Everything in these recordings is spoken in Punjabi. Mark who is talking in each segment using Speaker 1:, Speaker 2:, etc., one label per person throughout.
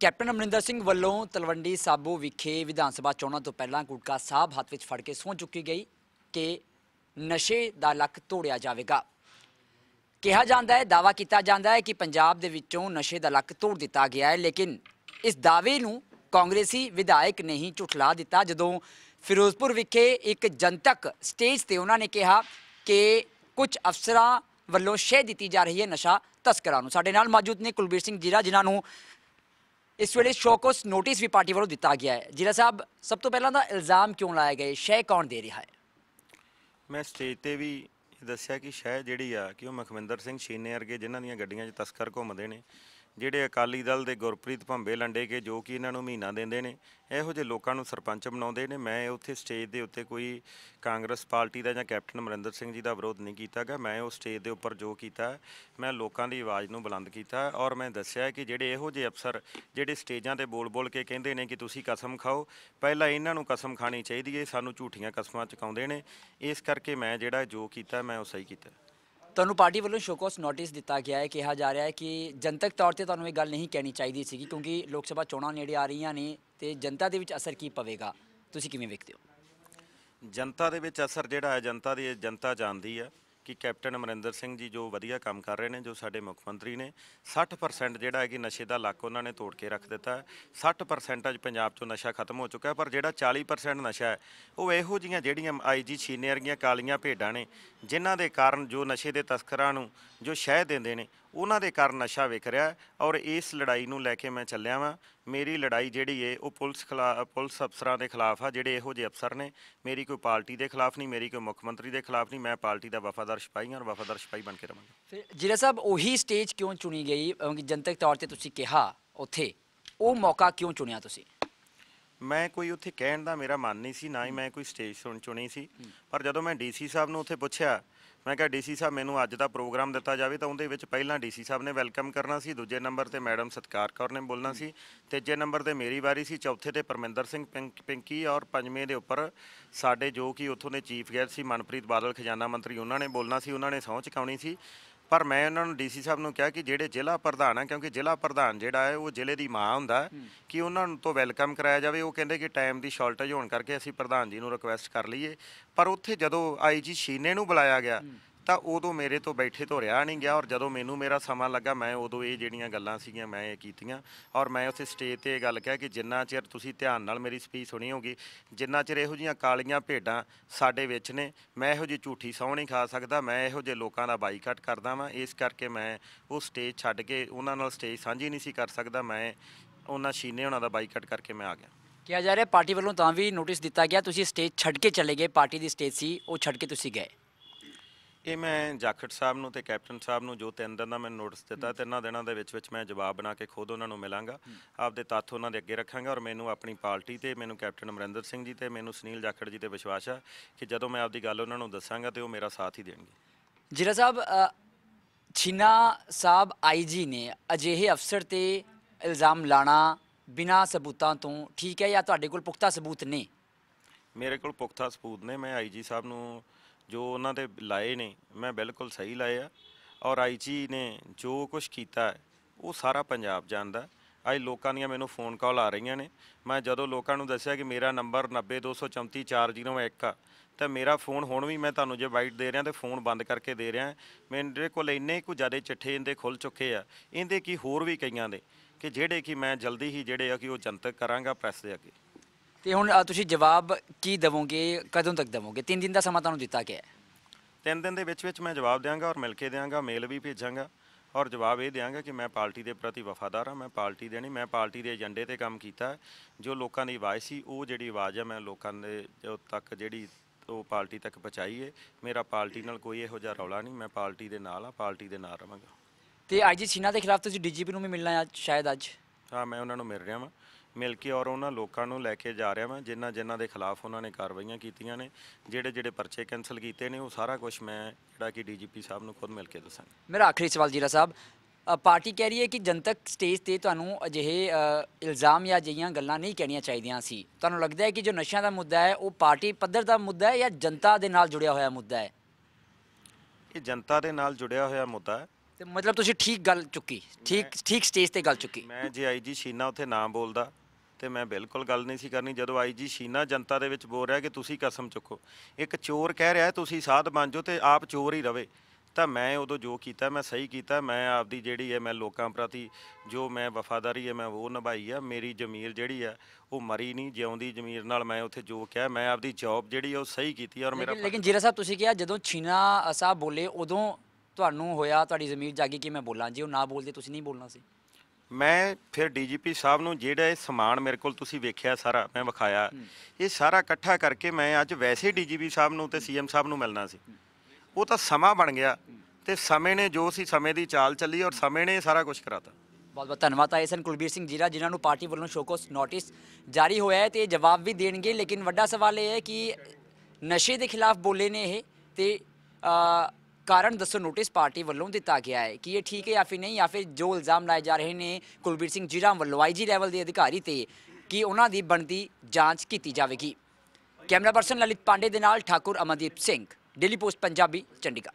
Speaker 1: ਕੈਪਟਨ ਅਮਰਿੰਦਰ ਸਿੰਘ ਵੱਲੋਂ ਤਲਵੰਡੀ ਸਾਬੋ ਵਿਖੇ ਵਿਧਾਨ ਸਭਾ ਚੋਣਾਂ ਤੋਂ ਪਹਿਲਾਂ ਗੁਟਕਾ ਸਾਹਿਬ ਹੱਥ ਵਿੱਚ ਫੜ ਕੇ ਸਹੁੰ ਚੁੱਕੀ ਗਈ ਕਿ ਨਸ਼ੇ ਦਾ ਲੱਕ ਤੋੜਿਆ ਜਾਵੇਗਾ। ਕਿਹਾ ਜਾਂਦਾ ਹੈ ਦਾਵਾ ਕੀਤਾ ਜਾਂਦਾ ਹੈ ਕਿ ਪੰਜਾਬ ਦੇ ਵਿੱਚੋਂ ਨਸ਼ੇ ਦਾ ਲੱਕ ਤੋੜ ਦਿੱਤਾ ਗਿਆ ਹੈ, ਲੇਕਿਨ ਇਸ ਦਾਅਵੇ ਨੂੰ ਕਾਂਗਰਸੀ ਵਿਧਾਇਕ ਨੇ ਹੀ ਝੁਠਲਾ ਦਿੱਤਾ, ਜਦੋਂ ਫਿਰੋਜ਼ਪੁਰ ਵਿਖੇ ਇੱਕ ਜਨਤਕ ਸਟੇਜ ਤੇ ਉਹਨਾਂ ਨੇ ਕਿਹਾ ਕਿ ਕੁਝ ਅਫਸਰਾਂ ਵੱਲੋਂ ਸ਼ਹਿ ਦਿੱਤੀ ਜਾ ਰਹੀ ਹੈ ਨਸ਼ਾ ਤਸਕਰਾਂ ਨੂੰ। ਸਾਡੇ ਨਾਲ ਮੌਜੂਦ ਨੇ ਕੁਲਬੀਰ ਸਿੰਘ ਜੀਰਾ, ਜਿਨ੍ਹਾਂ ਨੂੰ ਇਸ ਵੇਲੇ ਸ਼ੋਕਸ ਨੋਟਿਸ ਵੀ ਪਾਰਟੀ ਵੱਲੋਂ ਦਿੱਤਾ ਗਿਆ ਹੈ ਜ਼ਿਲ੍ਹਾ ਸਾਹਿਬ ਸਭ ਤੋਂ ਪਹਿਲਾਂ ਤਾਂ ਇਲਜ਼ਾਮ ਕਿਉਂ ਲਾਇਆ ਗਿਆ ਸ਼ਹਿ ਕੌਣ ਦੇ ਰਿਹਾ ਹੈ
Speaker 2: ਮੈਂ ਸਟੇਜ ਤੇ ਵੀ ਦੱਸਿਆ ਕਿ ਸ਼ਹਿ ਜਿਹੜੀ ਆ ਕਿ ਉਹ ਮਖਵਿੰਦਰ ਸਿੰਘ ਛੀਨੇ ਵਰਗੇ ਜਿਨ੍ਹਾਂ ਦੀਆਂ ਗੱਡੀਆਂ 'ਚ ਤਸਕਰ ਘੁੰਮਦੇ ਨੇ ਜਿਹੜੇ ਅਕਾਲੀ ਦਲ ਦੇ ਗੁਰਪ੍ਰੀਤ ਭੰਬੇ ਲੰਡੇ ਕੇ ਜੋ ਕਿ ਇਹਨਾਂ ਨੂੰ ਮਹੀਨਾ ਦਿੰਦੇ ਨੇ, ਇਹੋ ਜਿਹੇ ਲੋਕਾਂ ਨੂੰ ਸਰਪੰਚ ਬਣਾਉਂਦੇ ਨੇ। ਮੈਂ ਉੱਥੇ ਸਟੇਜ ਦੇ ਉੱਤੇ ਕੋਈ ਕਾਂਗਰਸ ਪਾਰਟੀ ਦਾ ਜਾਂ ਕੈਪਟਨ ਅਮਰਿੰਦਰ ਸਿੰਘ ਜੀ ਦਾ ਵਿਰੋਧ ਨਹੀਂ ਕੀਤਾਗਾ ਮੈਂ ਉਹ ਸਟੇਜ ਦੇ ਉੱਪਰ ਜੋ ਕੀਤਾ, ਮੈਂ ਲੋਕਾਂ ਦੀ ਆਵਾਜ਼ ਨੂੰ ਬੁਲੰਦ ਕੀਤਾ ਔਰ ਮੈਂ ਦੱਸਿਆ ਕਿ ਜਿਹੜੇ ਇਹੋ ਜਿਹੇ ਅਫਸਰ ਜਿਹੜੇ ਸਟੇਜਾਂ ਤੇ ਬੋਲ-ਬੋਲ ਕੇ ਕਹਿੰਦੇ ਨੇ ਕਿ ਤੁਸੀਂ ਕਸਮ ਖਾਓ, ਪਹਿਲਾਂ ਇਹਨਾਂ ਨੂੰ ਕਸਮ ਖਾਣੀ ਚਾਹੀਦੀ ਹੈ, ਸਾਨੂੰ ਝੂਠੀਆਂ ਕਸਮਾਂ ਚੁਕਾਉਂਦੇ ਨੇ। ਇਸ ਕਰਕੇ ਮੈਂ ਜਿਹੜਾ ਜੋ ਕੀਤਾ, ਮੈਂ ਉਹ ਸਹੀ ਕੀਤਾ।
Speaker 1: ਤੁਹਾਨੂੰ ਪਾਰਟੀ ਵੱਲੋਂ ਸ਼ੋਕਸ ਨੋਟਿਸ ਦਿੱਤਾ ਗਿਆ ਹੈ, ਕਿਹਾ ਜਾ ਰਿਹਾ ਹੈ ਕਿ ਜਨਤਕ ਤੌਰ ਤੇ ਤੁਹਾਨੂੰ ਇਹ ਗੱਲ ਨਹੀਂ ਕਹਿਣੀ ਚਾਹੀਦੀ ਸੀਗੀ, ਕਿਉਂਕਿ ਲੋਕ ਸਭਾ ਚੋਣਾਂ ਨੇੜੇ ਆ ਰਹੀਆਂ ਨੇ ਤੇ ਜਨਤਾ ਦੇ ਵਿੱਚ ਅਸਰ ਕੀ ਪਵੇਗਾ? ਤੁਸੀਂ ਕਿਵੇਂ ਵੇਖਦੇ ਹੋ?
Speaker 2: ਜਨਤਾ ਦੇ ਵਿੱਚ ਅਸਰ ਜਿਹੜਾ ਹੈ, ਜਨਤਾ ਦੀ, ਜਨਤਾ ਜਾਣਦੀ ਆ ਕਿ ਕੈਪਟਨ ਅਮਰਿੰਦਰ ਸਿੰਘ ਜੀ ਜੋ ਵਧੀਆ ਕੰਮ ਕਰ ਰਹੇ ਨੇ, ਜੋ ਸਾਡੇ ਮੁੱਖ ਮੰਤਰੀ ਨੇ 60% ਜਿਹੜਾ ਹੈ ਕਿ ਨਸ਼ੇ ਦਾ ਲੱਕ ਉਹਨਾਂ ਨੇ ਤੋੜ ਕੇ ਰੱਖ ਦਿੱਤਾ ਹੈ। 60% ਅੱਜ ਪੰਜਾਬ 'ਚੋਂ ਨਸ਼ਾ ਖਤਮ ਹੋ ਚੁੱਕਾ ਪਰ ਜਿਹੜਾ 40% ਨਸ਼ਾ ਹੈ, ਉਹ ਇਹੋ ਜੀਆਂ ਜਿਹੜੀਆਂ ਆਈਜੀ ਛੀਨੇ ਵਰਗੀਆਂ ਕਾਲੀਆਂ ਭੇਡਾਂ ਨੇ, ਜਿਨ੍ਹਾਂ ਦੇ ਕਾਰਨ ਜੋ ਨਸ਼ੇ ਦੇ ਤਸਕਰਾਂ ਨੂੰ ਜੋ ਸ਼ਹਿ ਦਿੰਦੇ ਨੇ ਉਹਨਾਂ ਦੇ ਕਾਰਨ ਨਸ਼ਾ ਵਿਕ ਰਿਹਾ ਹੈ ਔਰ ਇਸ ਲੜਾਈ ਨੂੰ ਲੈ ਕੇ ਮੈਂ ਚੱਲਿਆ ਵਾਂ। ਮੇਰੀ ਲੜਾਈ ਜਿਹੜੀ ਏ, ਉਹ ਪੁਲਿਸ ਖਿਲਾਫ ਪੁਲਿਸ ਅਫਸਰਾਂ ਦੇ ਖਿਲਾਫ ਆ, ਜਿਹੜੇ ਇਹੋ ਜਿਹੇ ਅਫਸਰ ਨੇ। ਮੇਰੀ ਕੋਈ ਪਾਰਟੀ ਦੇ ਖਿਲਾਫ ਨਹੀਂ, ਮੇਰੀ ਕੋਈ ਮੁੱਖ ਮੰਤਰੀ ਦੇ ਖਿਲਾਫ ਨਹੀਂ, ਮੈਂ ਪਾਰਟੀ ਦਾ ਵਫਾਦਾਰ ਸਿਪਾਹੀ ਹਾਂ ਔਰ ਵਫਾਦਾਰ ਸਿਪਾਹੀ ਬਣ ਕੇ ਰਵਾਂਗਾ
Speaker 1: ਫਿਰ ਜੀਰਾ ਸਾਹਿਬ, ਉਹੀ ਸਟੇਜ ਕਿਉਂ ਚੁਣੀ ਗਈ? ਜਨਤਕ ਤੌਰ ਤੇ ਤੁਸੀਂ ਕਿਹਾ ਉੱਥੇ, ਉਹ ਮੌਕਾ ਕਿਉਂ ਚੁਣਿਆ ਤੁਸੀਂ?
Speaker 2: ਮੈਂ ਕੋਈ ਉੱਥੇ ਕਹਿਣ ਦਾ ਮੇਰਾ ਮਨ ਨਹੀਂ ਸੀ ਨਾ ਹੀ ਮੈਂ ਕੋਈ ਸਟੇਜ ਸੁਣ ਚੁਣੀ ਸੀ। ਪਰ ਜਦੋਂ ਮੈਂ ਡੀਸੀ ਸਾਹਿਬ ਨੂੰ ਉੱਥੇ ਪੁੱਛਿਆ ਮੈਂ ਕਿਹਾ ਡੀਸੀ ਸਾਹਿਬ ਮੈਨੂੰ ਅੱਜ ਦਾ ਪ੍ਰੋਗਰਾਮ ਦਿੱਤਾ ਜਾਵੇ ਤਾਂ ਉਹਦੇ ਵਿੱਚ ਪਹਿਲਾਂ ਡੀਸੀ ਸਾਹਿਬ ਨੇ ਵੈਲਕਮ ਕਰਨਾ ਸੀ ਦੂਜੇ ਨੰਬਰ ਤੇ ਮੈਡਮ ਸਤਕਾਰ ਕੌਰ ਨੇ ਬੋਲਣਾ ਸੀ ਤੀਜੇ ਨੰਬਰ ਤੇ ਮੇਰੀ ਵਾਰੀ ਸੀ ਚੌਥੇ ਤੇ ਪਰਮਿੰਦਰ ਸਿੰਘ ਪਿੰਕ- ਔਰ ਪੰਜਵੇਂ ਦੇ ਉੱਪਰ ਸਾਡੇ ਜੋ ਕਿ ਉੱਥੋਂ ਦੇ ਚੀਫ ਗੈਸਟ ਸੀ ਮਨਪ੍ਰੀਤ ਬਾਦਲ ਖਜ਼ਾਨਾ ਮੰਤਰੀ ਉਹਨਾਂ ਨੇ ਬੋਲਣਾ ਸੀ ਉਹਨਾਂ ਨੇ ਸਹੁੰ ਚੁਕਾਉਣੀ ਸੀ। ਪਰ ਮੈਂ ਉਹਨਾਂ ਨੂੰ ਡੀਸੀ ਸਾਹਿਬ ਨੂੰ ਕਿਹਾ ਕਿ ਜਿਹੜੇ ਜ਼ਿਲ੍ਹਾ ਪ੍ਰਧਾਨ ਆ ਕਿਉਂਕਿ ਜ਼ਿਲ੍ਹਾ ਪ੍ਰਧਾਨ ਜਿਹੜਾ ਹੈ ਉਹ ਜ਼ਿਲ੍ਹੇ ਦੀ ਮਾਂ ਹੁੰਦਾ ਕਿ ਉਹਨਾਂ ਨੂੰ ਤੋਂ ਵੈਲਕਮ ਕਰਾਇਆ ਜਾਵੇ। ਉਹ ਕਹਿੰਦੇ ਕਿ ਟਾਈਮ ਦੀ ਸ਼ਾਰਟੇਜ ਹੋਣ ਕਰਕੇ ਅਸੀਂ ਪ੍ਰਧਾਨ ਜੀ ਨੂੰ ਰਿਕੁਐਸਟ ਕਰ ਲਈਏ। ਪਰ ਉੱਥੇ ਜਦੋਂ ਆਈਜੀ ਸ਼ੀਨੇ ਨੂੰ ਬੁਲਾਇਆ ਗਿਆ ਤਾਂ ਉਦੋਂ ਮੇਰੇ ਤੋਂ ਬੈਠੇ ਤੋਂ ਰਿਹਾ ਨਹੀਂ ਗਿਆ ਔਰ ਜਦੋਂ ਮੈਨੂੰ ਮੇਰਾ ਸਮਾਂ ਲੱਗਾ, ਮੈਂ ਉਦੋਂ ਇਹ ਜਿਹੜੀਆਂ ਗੱਲਾਂ ਸੀਗੀਆਂ, ਮੈਂ ਇਹ ਕੀਤੀਆਂ ਔਰ ਮੈਂ ਉੱਥੇ ਸਟੇਜ ਤੇ ਇਹ ਗੱਲ ਕਿਹਾ ਕਿ ਜਿੰਨਾ ਚਿਰ ਤੁਸੀਂ ਧਿਆਨ ਨਾਲ ਮੇਰੀ ਸਪੀਚ ਸੁਣੀ ਹੋਗੀ ਜਿੰਨਾ ਚਿਰ ਇਹੋ ਜੀਆਂ ਕਾਲੀਆਂ ਭੇਡਾਂ ਸਾਡੇ ਵਿੱਚ ਨੇ, ਮੈਂ ਇਹੋ ਜੀ ਝੂਠੀ ਸਹੁੰ ਨਹੀਂ ਖਾ ਸਕਦਾ, ਮੈਂ ਇਹੋ ਜਿਹੇ ਲੋਕਾਂ ਦਾ ਬਾਈਕਾਟ ਕਰਦਾ ਵਾਂ, ਇਸ ਕਰਕੇ ਮੈਂ ਉਹ ਸਟੇਜ ਛੱਡ ਕੇ ਉਹਨਾਂ ਨਾਲ ਸਟੇਜ ਸਾਂਝੀ ਨਹੀਂ ਸੀ ਕਰ ਸਕਦਾ, ਮੈਂ ਉਹਨਾਂ ਸ਼ੀਨੇ ਉਹਨਾਂ ਦਾ ਬਾਈਕਾਟ ਕਰਕੇ ਮੈਂ ਆ ਗਿਆ।
Speaker 1: ਕਿਹਾ ਜਾ ਰਿਹਾ ਪਾਰਟੀ ਵੱਲੋਂ ਤਾਂ ਵੀ ਨੋਟਿਸ ਦਿੱਤਾ ਗਿਆ, ਤੁਸੀਂ ਸਟੇਜ ਛੱਡ ਕੇ ਚਲੇ ਗਏ, ਪਾਰਟੀ ਦੀ ਸਟੇਜ ਸੀ, ਉਹ ਛੱਡ ਕੇ ਤੁਸੀਂ ਗਏ।
Speaker 2: ਇਹ ਮੈਂ ਜਾਖੜ ਸਾਹਿਬ ਨੂੰ ਤੇ ਕੈਪਟਨ ਸਾਹਿਬ ਨੂੰ ਜੋ ਤਿੰਨ ਦਿਨ ਦਾ ਮੈਂ ਨੋਟਿਸ ਦਿੱਤਾ ਤਿੰਨਾਂ ਦਿਨਾਂ ਦੇ ਵਿੱਚ ਵਿੱਚ ਮੈਂ ਜਵਾਬ ਬਣਾ ਕੇ ਖੁਦ ਉਹਨਾਂ ਨੂੰ ਮਿਲਾਂਗਾ। ਆਪਦੇ ਤੱਥ ਉਹਨਾਂ ਦੇ ਅੱਗੇ ਰੱਖਾਂਗਾ ਔਰ ਮੈਨੂੰ ਆਪਣੀ ਪਾਰਟੀ ਤੇ ਮੈਨੂੰ ਕੈਪਟਨ ਅਮਰਿੰਦਰ ਸਿੰਘ ਜੀ ਤੇ ਮੈਨੂੰ ਸੁਨੀਲ ਜਾਖੜ ਜੀ ਤੇ ਵਿਸ਼ਵਾਸ ਆ ਕਿ ਜਦੋਂ ਮੈਂ ਆਪਦੀ ਗੱਲ ਉਹਨਾਂ ਨੂੰ ਦੱਸਾਂਗਾ ਤੇ ਉਹ ਮੇਰਾ ਸਾਥ ਹੀ ਦੇਣਗੇ।
Speaker 1: ਜੀਰਾ ਸਾਹਿਬ ਛੀਨਾ ਸਾਹਿਬ ਆਈਜੀ ਨੇ ਅਜਿਹੇ ਅਫਸਰ ਤੇ ਇਲਜ਼ਾਮ ਲਾਣਾ ਬਿਨਾਂ ਸਬੂਤਾਂ ਤੋਂ ਠੀਕ ਹੈ ਜਾਂ ਤੁਹਾਡੇ ਕੋਲ ਪੁਖਤਾ ਸਬੂਤ ਨੇ?
Speaker 2: ਮੇਰੇ ਕੋਲ ਪੁਖਤਾ ਸਬੂਤ ਨੇ ਮੈਂ ਆਈਜੀ ਸਾਹਿਬ ਨੂੰ ਜੋ ਉਹਨਾਂ ਦੇ ਲਾਏ ਨੇ ਮੈਂ ਬਿਲਕੁਲ ਸਹੀ ਲਾਏ ਆ। ਔਰ ਆਈਜੀ ਨੇ ਜੋ ਕੁਝ ਕੀਤਾ ਹੈ, ਉਹ ਸਾਰਾ ਪੰਜਾਬ ਜਾਣਦਾ ਅੱਜ ਲੋਕਾਂ ਦੀਆਂ ਮੈਨੂੰ ਫੋਨ ਕਾਲ ਆ ਰਹੀਆਂ ਨੇ। ਮੈਂ ਜਦੋਂ ਲੋਕਾਂ ਨੂੰ ਦੱਸਿਆ ਕਿ ਮੇਰਾ ਨੰਬਰ 902344001 ਆ ਤਾਂ ਮੇਰਾ ਫੋਨ ਹੁਣ ਵੀ ਮੈਂ ਤੁਹਾਨੂੰ ਜੇ ਵਾਈਟ ਦੇ ਰਿਹਾ ਤੇ ਫੋਨ ਬੰਦ ਕਰਕੇ ਦੇ ਰਿਹਾ। ਮੇਰੇ ਕੋਲ ਇੰਨੇ ਕੁ ਜ਼ਿਆਦਾ ਚਿੱਠੇ ਇਹਦੇ ਖੁੱਲ ਚੁੱਕੇ ਆ। ਇਹਦੇ ਕੀ ਹੋਰ ਵੀ ਕਈਆਂ ਦੇ ਕਿ ਜਿਹੜੇ ਕਿ ਮੈਂ ਜਲਦੀ ਹੀ ਜਿਹੜੇ ਆ ਕਿ ਉਹ ਜਨਤਕ ਕਰਾਂਗਾ ਪ੍ਰੈਸ ਦੇ ਅੱਗੇ।
Speaker 1: ਤੇ ਹੁਣ ਅ, ਤੁਸੀਂ ਜਵਾਬ ਕੀ ਦੇਵੋਗੇ ਕਦੋਂ ਤੱਕ ਦੇਵੋਗੇ? 3 ਦਿਨ ਦਾ ਸਮਾਂ ਤੁਹਾਨੂੰ ਦਿੱਤਾ ਗਿਆ ਹੈ।
Speaker 2: ਤਿੰਨ ਦਿਨ ਦੇ ਵਿੱਚ ਵਿੱਚ ਮੈਂ ਜਵਾਬ ਦਿਆਂਗਾ ਔਰ ਮਿਲ ਕੇ ਦਿਆਂਗਾ ਮੇਲ ਵੀ ਭੇਜਾਂਗਾ ਔਰ ਜਵਾਬ ਇਹ ਦਿਆਂਗਾ ਕਿ ਮੈਂ ਪਾਰਟੀ ਦੇ ਪ੍ਰਤੀ ਵਫਾਦਾਰ ਹਾਂ ਮੈਂ ਪਾਰਟੀ ਦੇ ਨਹੀਂ ਮੈਂ ਪਾਰਟੀ ਦੇ ਏਜੰਡੇ ਤੇ ਕੰਮ ਕੀਤਾ ਹੈ। ਜੋ ਲੋਕਾਂ ਦੀ ਆਵਾਜ਼ ਸੀ ਉਹ ਜਿਹੜੀ ਆਵਾਜ਼ ਹੈ ਮੈਂ ਲੋਕਾਂ ਦੇ ਜੋ ਤੱਕ ਜਿਹੜੀ ਉਹ ਪਾਰਟੀ ਤੱਕ ਪਹੁੰਚਾਈ ਹੈ ਮੇਰਾ ਪਾਰਟੀ ਨਾਲ ਕੋਈ ਇਹੋ ਜਿਹਾ ਰੌਲਾ ਨਹੀਂ ਮੈਂ ਪਾਰਟੀ ਦੇ ਨਾਲ ਆ ਪਾਰਟੀ ਦੇ ਨਾਲ ਰਵਾਂਗਾ।
Speaker 1: ਤੇ ਆਈਜੀ ਛੀਨਾ ਦੇ ਖਿਲਾਫ ਤੁਸੀਂ ਡੀਜੀਪੀ ਨੂੰ ਵੀ ਮਿਲਣਾ ਹੈ ਅੱਜ ਸ਼ਾਇਦ ਅੱਜ?
Speaker 2: ਹਾਂ ਮੈਂ ਉਹਨਾਂ ਨੂੰ ਮਿਲ ਰਿਹਾ ਵਾਂ। ਮਿਲ ਕੇ ਔਰ ਉਹਨਾਂ ਲੋਕਾਂ ਨੂੰ ਲੈ ਕੇ ਜਾ ਰਿਹਾ ਵਾਂ ਜਿਨ੍ਹਾਂ ਜਿਨ੍ਹਾਂ ਦੇ ਖਿਲਾਫ ਉਹਨਾਂ ਨੇ ਕਾਰਵਾਈਆਂ ਕੀਤੀਆਂ ਨੇ ਜਿਹੜੇ ਜਿਹੜੇ ਪਰਚੇ ਕੈਨਸਲ ਕੀਤੇ ਨੇ ਉਹ ਸਾਰਾ ਕੁਝ ਮੈਂ ਜਿਹੜਾ ਕਿ ਡੀਜੀਪੀ ਸਾਹਿਬ ਨੂੰ ਖੁਦ ਮਿਲ ਕੇ ਦੱਸਾਂਗਾ।
Speaker 1: ਮੇਰਾ ਆਖਰੀ ਸਵਾਲ ਜੀਰਾ ਸਾਹਿਬ ਪਾਰਟੀ ਕਹਿ ਰਹੀ ਹੈ ਕਿ ਜਨਤਕ ਸਟੇਜ ਤੇ ਤੁਹਾਨੂੰ ਅਜਿਹੇ ਇਲਜ਼ਾਮ ਜਾਂ ਅਜਿਹੀਆਂ ਗੱਲਾਂ ਨਹੀਂ ਕਹਿਣੀਆਂ ਚਾਹੀਦੀਆਂ ਸੀ। ਤੁਹਾਨੂੰ ਲੱਗਦਾ ਹੈ ਕਿ ਜੋ ਨਸ਼ਿਆਂ ਦਾ ਮੁੱਦਾ ਹੈ ਉਹ ਪਾਰਟੀ ਪੱਧਰ ਦਾ ਮੁੱਦਾ ਹੈ ਜਾਂ ਜਨਤਾ ਦੇ ਨਾਲ ਜੁੜਿਆ ਹੋਇਆ ਮੁੱਦਾ ਹੈ?
Speaker 2: ਇਹ ਜਨਤਾ ਦੇ ਨਾਲ ਜੁੜਿਆ ਹੋਇਆ ਮੁੱਦਾ ਹੈ।
Speaker 1: ਤੇ ਮਤਲਬ ਤੁਸੀਂ ਠੀਕ ਗੱਲ ਚੁੱਕੀ ਠੀਕ ਠੀਕ ਸਟੇਜ ਤੇ ਗੱਲ ਚੁੱਕੀ।
Speaker 2: ਮੈਂ ਜੇ ਆਈਜੀ ਸ਼ੀਨਾ ਉੱਥੇ ਨਾ ਬੋਲਦਾ ਤੇ ਮੈਂ ਬਿਲਕੁਲ ਗੱਲ ਨਹੀਂ ਸੀ ਕਰਨੀ। ਜਦੋਂ ਆਈਜੀ ਸ਼ੀਨਾ ਜਨਤਾ ਦੇ ਵਿੱਚ ਬੋਲ ਰਿਹਾ ਕਿ ਤੁਸੀਂ ਕਸਮ ਚੁੱਕੋ। ਇੱਕ ਚੋਰ ਕਹਿ ਰਿਹਾ ਤੁਸੀਂ ਸਾਧ ਬਣ ਜਾਓ ਤੇ ਆਪ ਚੋਰ ਹੀ ਰਵੇ। ਤਾਂ ਮੈਂ ਉਦੋਂ ਜੋ ਕੀਤਾ ਮੈਂ ਸਹੀ ਕੀਤਾ। ਮੈਂ ਆਪਦੀ ਜਿਹੜੀ ਹੈ ਮੈਂ ਲੋਕਾਂ ਪ੍ਰਤੀ ਜੋ ਮੈਂ ਵਫਾਦਾਰੀ ਹੈ ਮੈਂ ਉਹ ਨਿਭਾਈ ਆ। ਮੇਰੀ ਜ਼ਮੀਰ ਜਿਹੜੀ ਆ ਉਹ ਮਰੀ ਨਹੀਂ। ਜਿਉਂਦੀ ਜ਼ਮੀਰ ਨਾਲ ਮੈਂ ਉੱਥੇ ਜੋ ਕਿਹਾ ਮੈਂ ਆਪਦੀ ਜੌਬ ਜਿਹੜੀ ਉਹ ਸਹੀ ਕੀਤੀ ਔਰ ਮੇਰਾ
Speaker 1: ਲੇਕਿਨ ਜੀਰਾ ਸਾਹਿਬ ਤੁਸੀਂ ਕਿਹਾ ਜਦੋਂ ਛੀਨਾ ਸਾਹਿਬ ਬੋਲੇ ਉਦੋਂ ਤੁਹਾਨੂੰ ਹੋਇਆ ਤੁਹਾਡੀ ਜ਼ਮੀਰ ਜਾਗੀ ਕਿ ਮੈਂ ਬੋਲਾਂ? ਜੇ ਉਹ ਨਾ ਬੋਲਦੇ ਤੁਸੀਂ ਨਹੀਂ ਬੋਲਣਾ ਸੀ।
Speaker 2: ਮੈਂ ਫਿਰ ਡੀਜੀਪੀ ਸਾਹਿਬ ਨੂੰ ਜਿਹੜਾ ਇਹ ਸਮਾਨ ਮੇਰੇ ਕੋਲ ਤੁਸੀਂ ਵੇਖਿਆ ਸਾਰਾ ਮੈਂ ਵਿਖਾਇਆ। ਇਹ ਸਾਰਾ ਇਕੱਠਾ ਕਰਕੇ ਮੈਂ ਅੱਜ ਵੈਸੇ ਡੀਜੀਪੀ ਸਾਹਿਬ ਨੂੰ ਤੇ ਸੀਐਮ ਸਾਹਿਬ ਨੂੰ ਮਿਲਣਾ ਸੀ। ਉਹ ਤਾਂ ਸਮਾਂ ਬਣ ਗਿਆ ਤੇ ਸਮੇਂ ਨੇ ਜੋ ਸੀ ਸਮੇਂ ਦੀ ਚਾਲ ਚੱਲੀ ਔਰ ਸਮੇਂ ਨੇ ਸਾਰਾ ਕੁਝ ਕਰਾਤਾ।
Speaker 1: ਬਹੁਤ ਬਹੁਤ ਧੰਨਵਾਦ ਆਏ ਸਨ ਕੁਲਬੀਰ ਸਿੰਘ ਜੀਰਾ ਜਿਨ੍ਹਾਂ ਨੂੰ ਪਾਰਟੀ ਵੱਲੋਂ ਸ਼ੋਕੋਸ ਨੋਟਿਸ ਜਾਰੀ ਹੋਇਆ ਹੈ ਤੇ ਇਹ ਜਵਾਬ ਵੀ ਦੇਣਗੇ। ਲੇਕਿਨ ਵੱਡਾ ਸਵਾਲ ਇਹ ਹੈ ਕਿ ਨਸ਼ੇ ਦੇ ਖਿਲਾਫ ਬੋਲੇ ਨੇ ਇਹ ਤੇ ਕਾਰਨ ਦੱਸੋ ਨੋਟਿਸ ਪਾਰਟੀ ਵੱਲੋਂ ਦਿੱਤਾ ਗਿਆ ਹੈ ਕਿ ਇਹ ਠੀਕ ਹੈ ਜਾਂ ਫਿਰ ਨਹੀਂ, ਜਾਂ ਫਿਰ ਜੋ ਇਲਜ਼ਾਮ ਲਾਏ ਜਾ ਰਹੇ ਨੇ ਕੁਲਬੀਰ ਸਿੰਘ ਜੀਰਾ ਵੱਲੋਂ ਆਈਜੀ ਲੈਵਲ ਦੇ ਅਧਿਕਾਰੀ ਤੇ, ਕਿ ਉਹਨਾਂ ਦੀ ਬਣਦੀ ਜਾਂਚ ਕੀਤੀ ਜਾਵੇਗੀ। ਕੈਮਰਾ ਪਰਸਨ ਲਲਿਤ ਪਾਂਡੇ ਦੇ ਨਾਲ ਠਾਕੁਰ ਅਮਨਦੀਪ ਸਿੰਘ, ਡੇਲੀ ਪੋਸਟ, ਪੰਜਾਬੀ, ਚੰਡੀਗੜ੍ਹ।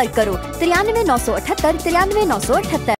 Speaker 3: ਪਰ ਕਰੋ 93978 93978